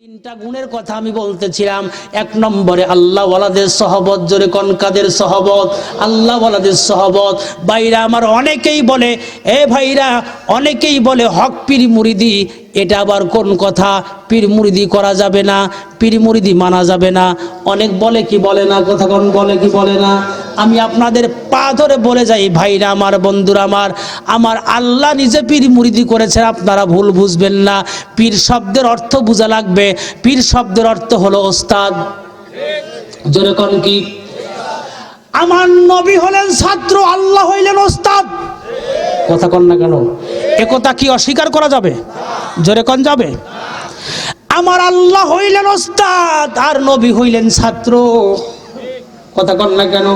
তিনটা গুণের কথা আমি বলতেছিলাম। এক নম্বরে আল্লাহ ওয়ালাদের সহবত, জোরে কনকাদের সহবত? আল্লাহ ওয়ালাদের সহবত। ভাইরা আমার অনেকেই বলে, এ ভাইরা, অনেকেই বলে হক পীর মুরিদি, এটা আবার কোন কথা? পীর মুরিদি করা যাবে না, পীর মুরিদি মানা যাবে না। অনেক বলে কি বলে না, কথা কোন বলে কি বলে না? আমি আপনাদের পা ধরে বলে যাই, ভাইরা আমার, বন্ধুরা আমার আমার আল্লাহ নিজে পীর মুরিদি করেছেন, আপনারা ভুল বুঝবেন না। পীর শব্দের অর্থ বোঝা লাগবে। পীর শব্দের অর্থ হলো ওস্তাদ। জোরে কোন কি? আমার নবী হলেন ছাত্র, আল্লাহ হইলেন ওস্তাদ। কথা কন না কেন? এ কথা কি অস্বীকার করা যাবে? জোরে কন যাবে? আমার আল্লাহ হইলেন ওস্তাদ, আর নবী হইলেন ছাত্র। কথা কন না কেন?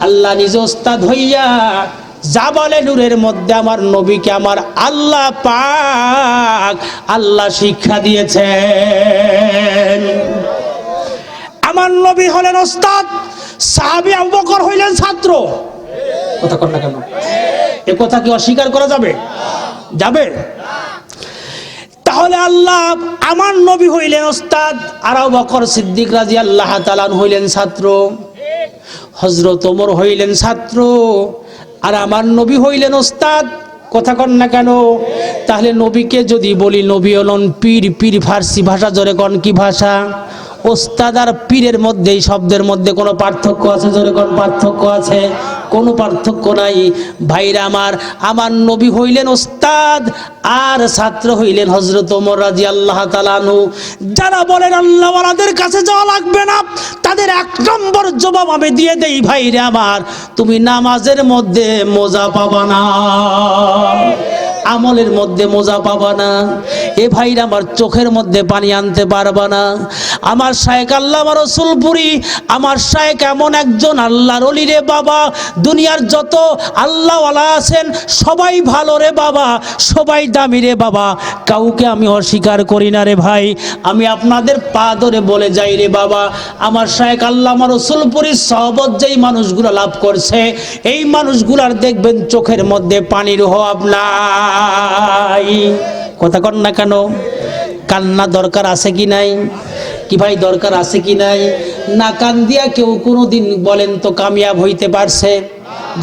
আল্লাহ নিজ ওস্তাদ হইয়া যা বলে নূরের মধ্যে আমার নবীকে আমার আল্লাহ পাক আল্লাহ শিক্ষা দিয়েছেন। আমার নবী হলেন ওস্তাদ, সাহাবী আবু বকর হইলেন ছাত্র। কথা কন না কেন? এ কথা কি অস্বীকার করা যাবে? যাবে? তাহলে আল্লাহ আমার নবী হইলেন ওস্তাদ আর আবু বকর সিদ্দিক রাজি আল্লাহ তালান হইলেন ছাত্র। হজরত ওমর হইলেন ছাত্র, আর আমার নবী হইলেন ওস্তাদ। কথা কন না কেন? তাহলে নবীকে যদি বলি, নবী হলন পীর পীর ফার্সি ভাষা, জোরে কন কি ভাষা? ওস্তাদ আর পীরের মধ্যে, এই শব্দের মধ্যে কোনো পার্থক্য আছে? জোরে কোন পার্থক্য আছে? কোনো পার্থক্য নাই। ভাইরা আমার আমার নবী হইলেন ওস্তাদ, আর ছাত্র হইলেন হজরত ওমর রাজি আল্লাহ তালানু যারা বলেন, আল্লাহওয়ালাদের কাছে যাওয়া লাগবে না, তাদের এক নম্বর জবাব আমি দিয়ে দেই, ভাইরা আমার, তুমি নামাজের মধ্যে মজা পাবা না। আমলের মধ্যে মোজা পাবা না। এ ভাইরা আমার চোখের মধ্যে পানি আনতে পারবা না। আমার শায়েক আল্লাহ আমার রসুলপুরি আমার শায়েক এমন একজন আল্লাহর অলি রে বাবা। দুনিয়ার যত আল্লাহওয়ালা আছেন, সবাই ভালো রে বাবা, সবাই দামি রে বাবা। কাউকে আমি অস্বীকার করি না রে ভাই। আমি আপনাদের পা ধরে বলে যাই রে বাবা। আমার শায়েক আল্লাহ আমার রসুলপুরীর সহবত যেই মানুষগুলো লাভ করছে, এই মানুষগুলার দেখবেন চোখের মধ্যে পানির অভাব নাই। কথা কন না কেন? কান্না দরকার আছে কি নাই? কি ভাই দরকার আছে কি নাই? না কান দিয়া কেউ কোনো দিন বলেন তো কামিয়াব হইতে পারছে।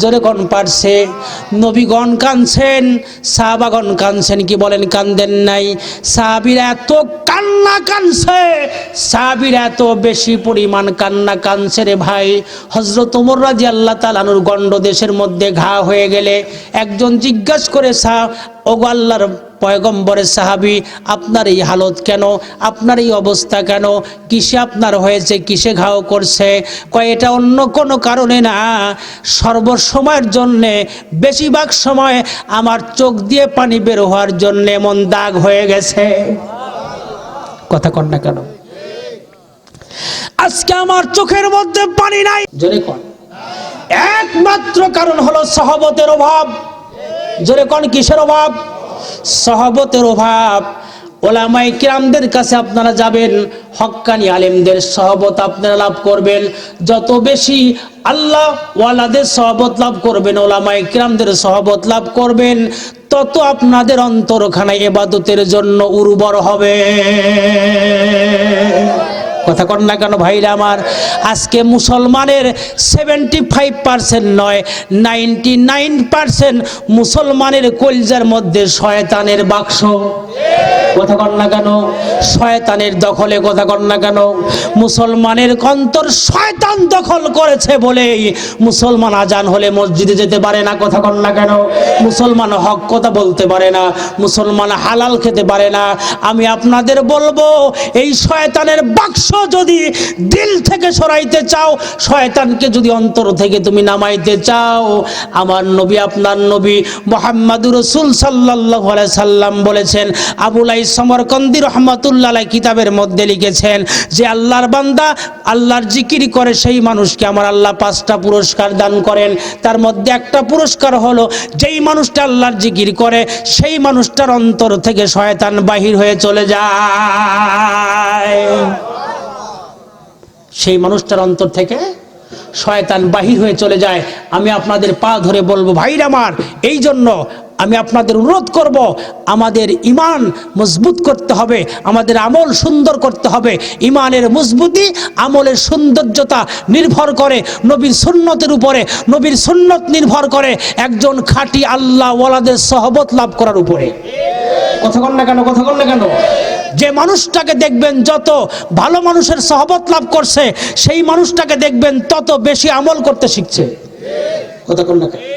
জোরে কন পারছে, নবীগণ কানছেন সাহাবাগণ কানছেন কি বলেন কান্দেন নাই। সাহাবিরা এত কান্না কানছে সাহাবিরা এত বেশি পরিমাণ কান্না কানছে রে ভাই। হজরত রাজি আল্লাহ তালানুর গণ্ড দেশের মধ্যে ঘা হয়ে গেলে একজন জিজ্ঞাসা করে, সাহ, ওগো আল্লাহর পয়গম্বরের সাহাবি, আপনার এই হালত কেন? আপনার এই অবস্থা কেন? কিসে আপনার হয়েছে? কিসে ঘাও করছে? কয়, এটা অন্য কোনো কারণে না। সর্বসময়ের জন্যে, বেশিরভাগ সময় আমার চোখ দিয়ে পানি বের হওয়ার জন্য এমন দাগ হয়ে গেছে। কথা কন না কেন? আজকে আমার চোখের মধ্যে পানি নাই। জোরে কন। একমাত্র কারণ হলো সহবতের অভাব। জোরে কন, কিসের অভাব? সহবতের অভাব। ওলামাই কিরামদের কাছে আপনারা যাবেন হক্কানি আলেমদের সহবত আপনারা লাভ করবেন। যত বেশি আল্লাহ ওয়ালাদের সহবত লাভ করবেন ওলামাই কিরামদের সহবত লাভ করবেন, তত আপনাদের অন্তরখানা এবাদতের জন্য উর্বর হবে। কথা কন না কেন ভাইরা আমার, আজকে মুসলমানের সেভেন্টি ফাইভ পার্সেন্ট নয় নাইনটি নাইন পার্সেন্ট মুসলমানের কলজার মধ্যে শয়তানের বাক্স। কথা কন? না কেন শয়তানের দখলে কথা কন? না কেন মুসলমানের কন্তর শয়তান দখল করেছে বলেই মুসলমান আজান হলে মসজিদে যেতে পারে না কথা কন? না কেন মুসলমান হক কথা বলতে পারে না, মুসলমান হালাল খেতে পারে না। আমি আপনাদের বলব, এই শয়তানের বাক্স যদি দিল থেকে সরাইতে চাও, শয়তানকে যদি অন্তর থেকে তুমি নামাইতে চাও, আমার নবী, আপনার নবী মোহাম্মদুর রসুল সাল্লাহ সাল্লাম বলেছেন আবুলাই সমরকন্দি রহমতুল্লাহ কিতাবের মধ্যে লিখেছেন যে আল্লাহর বান্দা আল্লাহর জিকির করে সেই মানুষকে আমার আল্লাহ পাঁচটা পুরস্কার দান করেন। তার মধ্যে একটা পুরস্কার হলো যেই মানুষটা আল্লাহর জিকির করে, সেই মানুষটার অন্তর থেকে শয়তান বাহির হয়ে চলে যায়। সেই মানুষটার অন্তর থেকে শয়তান বাহির হয়ে চলে যায়। আমি আপনাদের পা ধরে বলব, ভাইর আমার এই জন্য আমি আপনাদের অনুরোধ করব, আমাদের ইমান মজবুত করতে হবে, আমাদের আমল সুন্দর করতে হবে। ইমানের মজবুতি, আমলের সৌন্দর্যতা নির্ভর করে নবীর সুন্নতের উপরে, নবীর সুন্নত নির্ভর করে একজন খাঁটি আল্লাহ ওয়ালাদের সহবত লাভ করার উপরে। কথা কন না কেন, কথা কন না কেন? যে মানুষটাকে দেখবেন যত ভালো মানুষের সহবত লাভ করছে, সেই মানুষটাকে দেখবেন তত বেশি আমল করতে শিখছে। কথা কন না কেন?